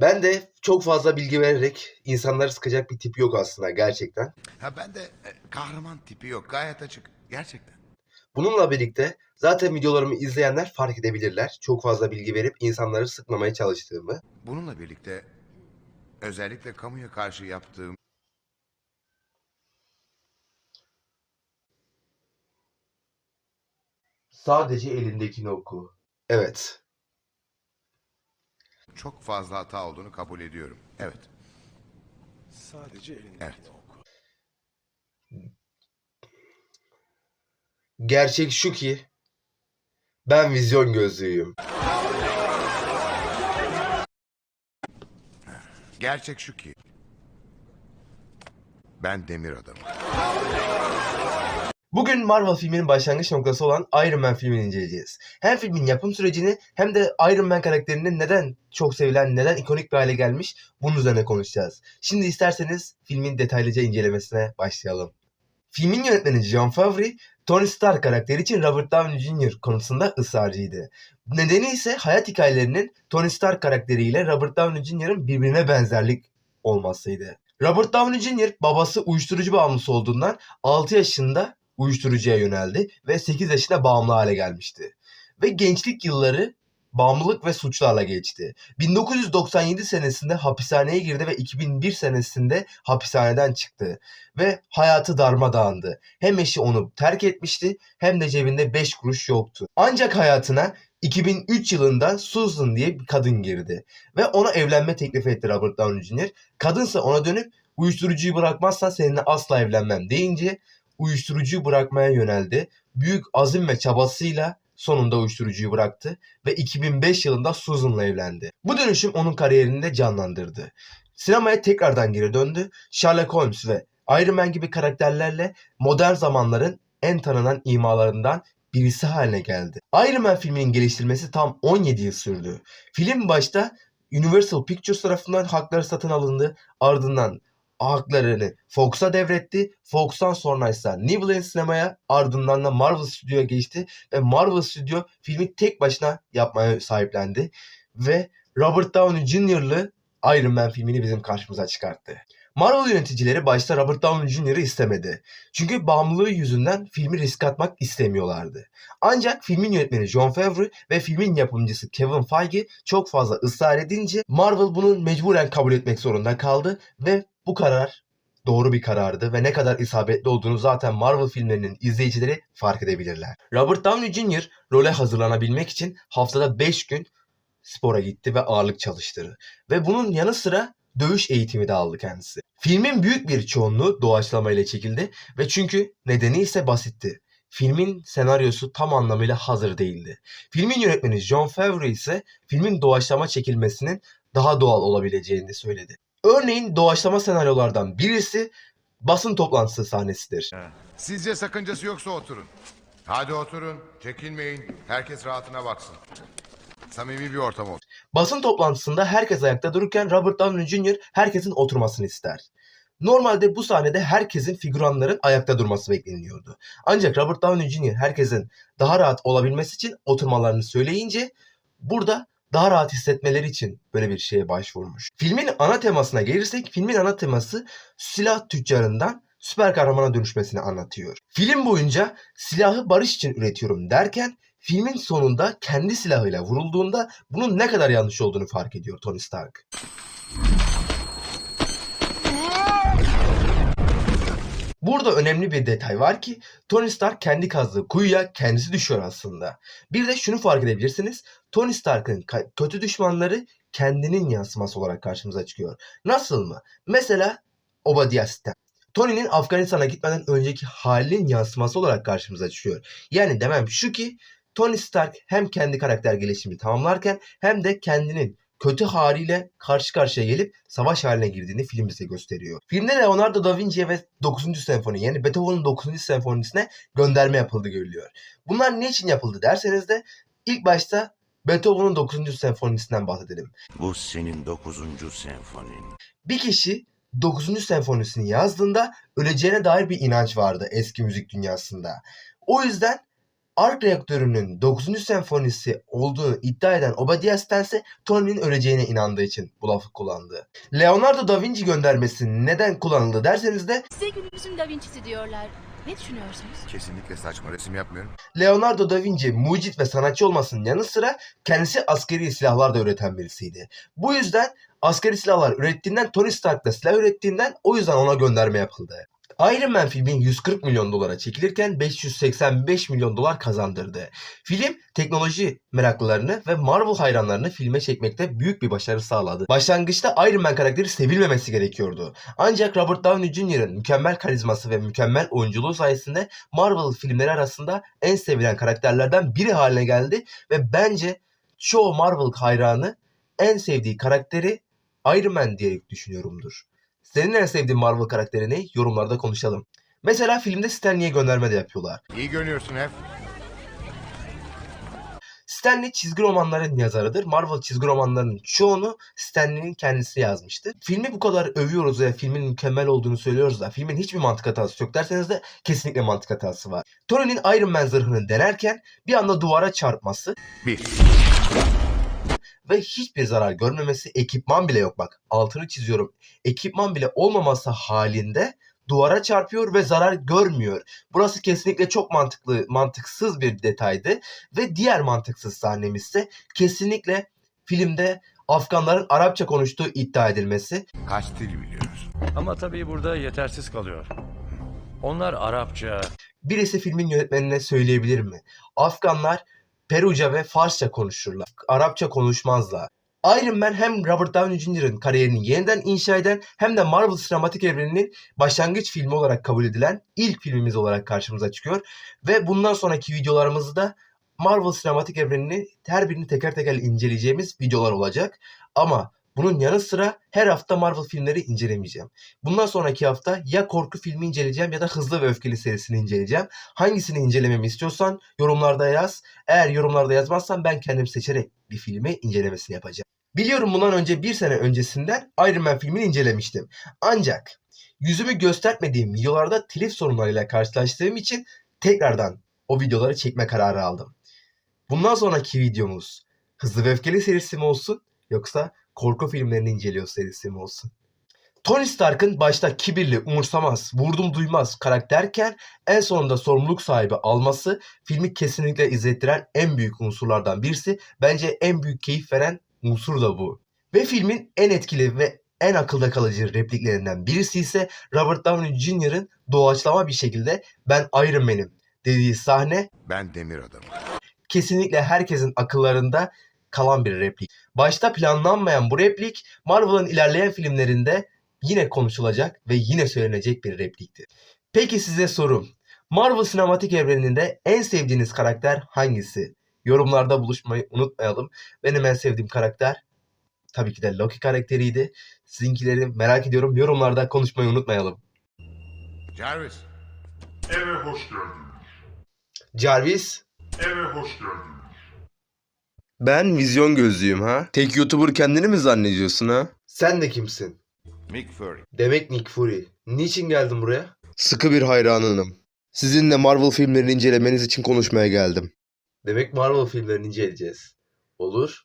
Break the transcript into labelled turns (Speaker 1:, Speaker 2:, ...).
Speaker 1: Ben de çok fazla bilgi vererek insanları sıkacak bir tip yok aslında gerçekten.
Speaker 2: Ha ben de e, kahraman tipi yok. Gayet açık. Gerçekten.
Speaker 1: Bununla birlikte zaten videolarımı izleyenler fark edebilirler. Çok fazla bilgi verip insanları sıkmamaya çalıştığımı.
Speaker 2: Bununla birlikte özellikle kamuya karşı yaptığım
Speaker 1: Sadece elindekini oku. Evet.
Speaker 2: Çok fazla hata olduğunu kabul ediyorum. Evet.
Speaker 3: Sadece elindekini
Speaker 2: Evet.
Speaker 3: oku.
Speaker 1: Gerçek şu ki ben vizyon gözlüyüm.
Speaker 2: Gerçek şu ki ben demir adamım.
Speaker 1: Bugün Marvel filminin başlangıç noktası olan Iron Man filmini inceleyeceğiz. Hem filmin yapım sürecini hem de Iron Man karakterinin neden çok sevilen, neden ikonik bir hale gelmiş bunun üzerine konuşacağız. Şimdi isterseniz filmin detaylıca incelemesine başlayalım. Filmin yönetmeni Jon Favreau, Tony Stark karakteri için Robert Downey Jr. konusunda ısrarcıydı. Nedeni ise hayat hikayelerinin Tony Stark karakteriyle Robert Downey Jr.'ın birbirine benzerlik olmasıydı. Robert Downey Jr. babası uyuşturucu bağımlısı olduğundan 6 yaşında uyuşturucuya yöneldi ve 8 yaşında bağımlı hale gelmişti. Ve gençlik yılları bağımlılık ve suçlarla geçti. 1997 senesinde hapishaneye girdi ve 2001 senesinde hapishaneden çıktı. Ve hayatı darmadağındı. Hem eşi onu terk etmişti hem de cebinde 5 kuruş yoktu. Ancak hayatına 2003 yılında Susan diye bir kadın girdi. Ve ona evlenme teklifi etti Robert Downey Jr. Kadınsa ona dönüp uyuşturucuyu bırakmazsan seninle asla evlenmem deyince uyuşturucuyu bırakmaya yöneldi. Büyük azim ve çabasıyla sonunda uyuşturucuyu bıraktı ve 2005 yılında Susan'la evlendi. Bu dönüşüm onun kariyerini de canlandırdı. Sinemaya tekrardan geri döndü. Sherlock Holmes ve Iron Man gibi karakterlerle modern zamanların en tanınan imalarından birisi haline geldi. Iron Man filminin geliştirilmesi tam 17 yıl sürdü. Film başta Universal Pictures tarafından hakları satın alındı. Ardından haklarını Fox'a devretti. Fox'tan sonra ise New Line sinemaya ardından da Marvel Studio'ya geçti ve Marvel Studio filmi tek başına yapmaya sahiplendi ve Robert Downey Jr.'lı Iron Man filmini bizim karşımıza çıkarttı. Marvel yöneticileri başta Robert Downey Jr.'ı istemedi. Çünkü bağımlılığı yüzünden filmi risk atmak istemiyorlardı. Ancak filmin yönetmeni Jon Favreau ve filmin yapımcısı Kevin Feige çok fazla ısrar edince Marvel bunu mecburen kabul etmek zorunda kaldı ve bu karar doğru bir karardı ve ne kadar isabetli olduğunu zaten Marvel filmlerinin izleyicileri fark edebilirler. Robert Downey Jr. role hazırlanabilmek için haftada 5 gün spora gitti ve ağırlık çalıştırdı. Ve bunun yanı sıra dövüş eğitimi de aldı kendisi. Filmin büyük bir çoğunluğu doğaçlama ile çekildi ve çünkü nedeni ise basitti. Filmin senaryosu tam anlamıyla hazır değildi. Filmin yönetmeni Jon Favreau ise filmin doğaçlama çekilmesinin daha doğal olabileceğini söyledi. Örneğin doğaçlama senaryolardan birisi basın toplantısı sahnesidir.
Speaker 2: Sizce sakıncası yoksa oturun. Hadi oturun. Çekinmeyin. Herkes rahatına baksın. Samimi bir ortam olsun.
Speaker 1: Basın toplantısında herkes ayakta dururken Robert Downey Jr. herkesin oturmasını ister. Normalde bu sahnede herkesin figüranların ayakta durması bekleniyordu. Ancak Robert Downey Jr. herkesin daha rahat olabilmesi için oturmalarını söyleyince burada daha rahat hissetmeleri için böyle bir şeye başvurmuş. Filmin ana temasına gelirsek filmin ana teması silah tüccarından süper kahramana dönüşmesini anlatıyor. Film boyunca silahı barış için üretiyorum derken filmin sonunda kendi silahıyla vurulduğunda bunun ne kadar yanlış olduğunu fark ediyor Tony Stark. Burada önemli bir detay var ki Tony Stark kendi kazdığı kuyuya kendisi düşüyor aslında. Bir de şunu fark edebilirsiniz. Tony Stark'ın kötü düşmanları kendinin yansıması olarak karşımıza çıkıyor. Nasıl mı? Mesela Obadiah Stane. Tony'nin Afganistan'a gitmeden önceki halinin yansıması olarak karşımıza çıkıyor. Yani demem şu ki Tony Stark hem kendi karakter gelişimini tamamlarken hem de kendinin kötü haliyle karşı karşıya gelip savaş haline girdiğini film bize gösteriyor. Filmde Leonardo da Vinci'ye ve 9. senfoni yani Beethoven'ın 9. senfonisine gönderme yapıldı görülüyor. Bunlar niçin yapıldı derseniz de ilk başta Beethoven'ın 9. senfonisinden bahsedelim.
Speaker 4: Bu senin dokuzuncu senfonin.
Speaker 1: Bir kişi 9. senfonisini yazdığında öleceğine dair bir inanç vardı eski müzik dünyasında. O yüzden ark reaktörünün 9. senfonisi olduğunu iddia eden Obadiah Stane ise Tony'nin öleceğine inandığı için bu lafı kullandı. Leonardo da Vinci göndermesi neden kullanıldı derseniz de
Speaker 5: Size günümüzün Da Vinci'si diyorlar. Ne düşünüyorsunuz?
Speaker 2: Kesinlikle saçma resim yapmıyorum.
Speaker 1: Leonardo da Vinci mucit ve sanatçı olmasının yanı sıra kendisi askeri silahlar da üreten birisiydi. Bu yüzden askeri silahlar ürettiğinden Tony Stark da silah ürettiğinden o yüzden ona gönderme yapıldı. Iron Man filmi 140 milyon dolara çekilirken 585 milyon dolar kazandırdı. Film teknoloji meraklılarını ve Marvel hayranlarını filme çekmekte büyük bir başarı sağladı. Başlangıçta Iron Man karakteri sevilmemesi gerekiyordu. Ancak Robert Downey Jr.'ın mükemmel karizması ve mükemmel oyunculuğu sayesinde Marvel filmleri arasında en sevilen karakterlerden biri haline geldi ve bence çoğu Marvel hayranı en sevdiği karakteri Iron Man diyerek düşünüyorumdur. Senin en sevdiğin Marvel karakteri ne? Yorumlarda konuşalım. Mesela filmde Stan Lee'ye gönderme de yapıyorlar.
Speaker 2: İyi görünüyorsun Hef.
Speaker 1: Stan Lee çizgi romanların yazarıdır. Marvel çizgi romanlarının çoğunu Stan Lee'nin kendisi yazmıştı. Filmi bu kadar övüyoruz ve filmin mükemmel olduğunu söylüyoruz da filmin hiçbir mantık hatası yok derseniz de kesinlikle mantık hatası var. Tony'nin Iron Man zırhını denerken bir anda duvara çarpması
Speaker 2: Bir.
Speaker 1: Ve hiçbir zarar görmemesi ekipman bile yok bak altını çiziyorum ekipman bile olmaması halinde duvara çarpıyor ve zarar görmüyor. Burası kesinlikle çok mantıklı mantıksız bir detaydı ve diğer mantıksız sahnemiz ise kesinlikle filmde Afganların Arapça konuştuğu iddia edilmesi.
Speaker 2: Kaç dil biliyoruz?
Speaker 6: Ama tabii burada yetersiz kalıyor. Onlar Arapça,
Speaker 1: Birisi filmin yönetmenine söyleyebilir mi? Afganlar Peruca ve Farsça konuşurlar. Arapça konuşmazlar. Iron Man hem Robert Downey Jr.'ın kariyerini yeniden inşa eden hem de Marvel sinematik evreninin başlangıç filmi olarak kabul edilen ilk filmimiz olarak karşımıza çıkıyor. Ve bundan sonraki videolarımızda Marvel sinematik evrenini her birini teker teker inceleyeceğimiz videolar olacak. Ama bunun yanı sıra her hafta Marvel filmleri incelemeyeceğim. Bundan sonraki hafta ya korku filmi inceleyeceğim ya da Hızlı ve Öfkeli serisini inceleyeceğim. Hangisini incelememi istiyorsan yorumlarda yaz. Eğer yorumlarda yazmazsan ben kendim seçerek bir filmi incelemesini yapacağım. Biliyorum bundan önce bir sene öncesinden Iron Man filmini incelemiştim. Ancak yüzümü göstermediğim videolarda telif sorunlarıyla karşılaştığım için tekrardan o videoları çekme kararı aldım. Bundan sonraki videomuz Hızlı ve Öfkeli serisi mi olsun yoksa korku filmlerini inceliyor serisi mi olsun? Tony Stark'ın başta kibirli, umursamaz, vurdum duymaz karakterken en sonunda sorumluluk sahibi alması filmi kesinlikle izlettiren en büyük unsurlardan birisi. Bence en büyük keyif veren unsur da bu. Ve filmin en etkili ve en akılda kalıcı repliklerinden birisi ise Robert Downey Jr.'ın doğaçlama bir şekilde ben Iron Man'im dediği sahne
Speaker 2: Ben demir adamım.
Speaker 1: kesinlikle herkesin akıllarında kalan bir replik. Başta planlanmayan bu replik Marvel'ın ilerleyen filmlerinde yine konuşulacak ve yine söylenecek bir replikti. Peki size sorum. Marvel sinematik evreninde en sevdiğiniz karakter hangisi? Yorumlarda buluşmayı unutmayalım. Benim en sevdiğim karakter tabii ki de Loki karakteriydi. Sizinkileri merak ediyorum. Yorumlarda konuşmayı unutmayalım.
Speaker 2: Jarvis.
Speaker 7: Eve hoş geldin.
Speaker 1: Jarvis
Speaker 7: Eve hoş geldin.
Speaker 1: Ben vizyon gözlüyüm ha. Tek YouTuber kendini mi zannediyorsun ha? Sen de kimsin?
Speaker 2: Mick Fury.
Speaker 1: Demek Nick Fury. Niçin geldin buraya? Sıkı bir hayranınım. Sizinle Marvel filmlerini incelemeniz için konuşmaya geldim. Demek Marvel filmlerini inceleyeceğiz. Olur.